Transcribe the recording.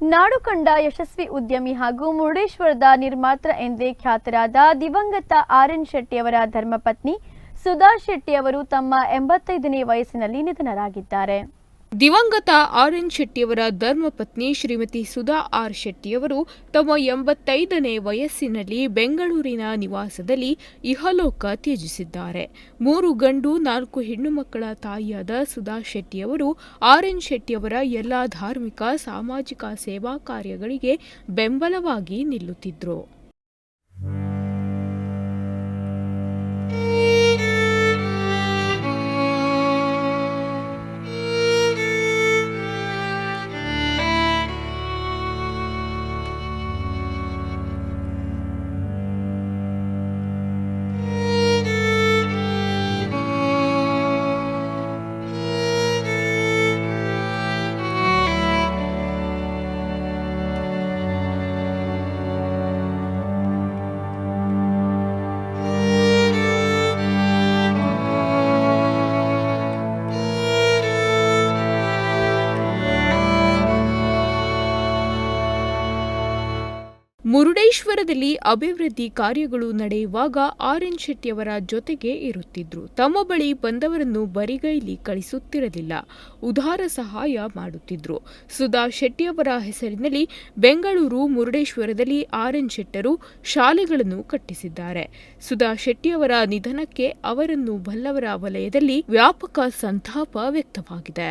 ನಾಡು ಕಂಡ ಯಶಸ್ವಿ ಉದ್ಯಮಿ ಹಾಗೂ ಮುರುಡೇಶ್ವರದ ನಿರ್ಮಾತ್ರ ಎಂದೇ ಖ್ಯಾತರಾದ ದಿವಂಗತ ಆರ್ ಎನ್ ಶೆಟ್ಟಿಯವರ ಧರ್ಮಪತ್ನಿ ಸುಧಾ ಶೆಟ್ಟಿ ಅವರು ತಮ್ಮ ಎಂಬತ್ತೈದನೇ ವಯಸ್ಸಿನಲ್ಲಿ ನಿಧನರಾಗಿದ್ದಾರೆ. ದಿವಂಗತ ಆರ್ ಎನ್ ಶೆಟ್ಟಿಯವರ ಧರ್ಮಪತ್ನಿ ಶ್ರೀಮತಿ ಸುಧಾ ಆರ್. ಶೆಟ್ಟಿಯವರು ತಮ್ಮ ಎಂಬತ್ತೈದನೇ ವಯಸ್ಸಿನಲ್ಲಿ ಬೆಂಗಳೂರಿನ ನಿವಾಸದಲ್ಲಿ ಇಹಲೋಕ ತ್ಯಜಿಸಿದ್ದಾರೆ. ಮೂರು ಗಂಡು, ನಾಲ್ಕು ಹೆಣ್ಣು ಮಕ್ಕಳ ತಾಯಿಯಾದ ಸುಧಾ ಶೆಟ್ಟಿಯವರು ಆರ್ ಎನ್ ಶೆಟ್ಟಿಯವರ ಎಲ್ಲ ಧಾರ್ಮಿಕ, ಸಾಮಾಜಿಕ ಸೇವಾ ಕಾರ್ಯಗಳಿಗೆ ಬೆಂಬಲವಾಗಿ ನಿಲ್ಲುತ್ತಿದ್ದರು ಮುರುಡೇಶ್ವರದಲ್ಲಿ ಅಭಿವೃದ್ಧಿ ಕಾರ್ಯಗಳು ನಡೆಯುವಾಗ ಆರ್ ಎನ್ ಶೆಟ್ಟಿಯವರ ಜೊತೆಗೆ ಇರುತ್ತಿದ್ರು. ತಮ್ಮ ಬಳಿ ಬಂದವರನ್ನು ಬರಿಗೈಲಿ ಕಳಿಸುತ್ತಿರಲಿಲ್ಲ. ಉದಾರ ಸಹಾಯ ಮಾಡುತ್ತಿದ್ರು. ಸುಧಾ ಶೆಟ್ಟಿಯವರ ಹೆಸರಿನಲ್ಲಿ ಬೆಂಗಳೂರು ಮುರುಡೇಶ್ವರದಲ್ಲಿ ಆರ್ ಎನ್ ಶೆಟ್ಟರು ಶಾಲೆಗಳನ್ನು ಕಟ್ಟಿಸಿದ್ದಾರೆ. ಸುಧಾ ಶೆಟ್ಟಿಯವರ ನಿಧನಕ್ಕೆ ಅವರನ್ನು ಬಲ್ಲವರ ವಲಯದಲ್ಲಿ ವ್ಯಾಪಕ ಸಂತಾಪ ವ್ಯಕ್ತವಾಗಿದೆ.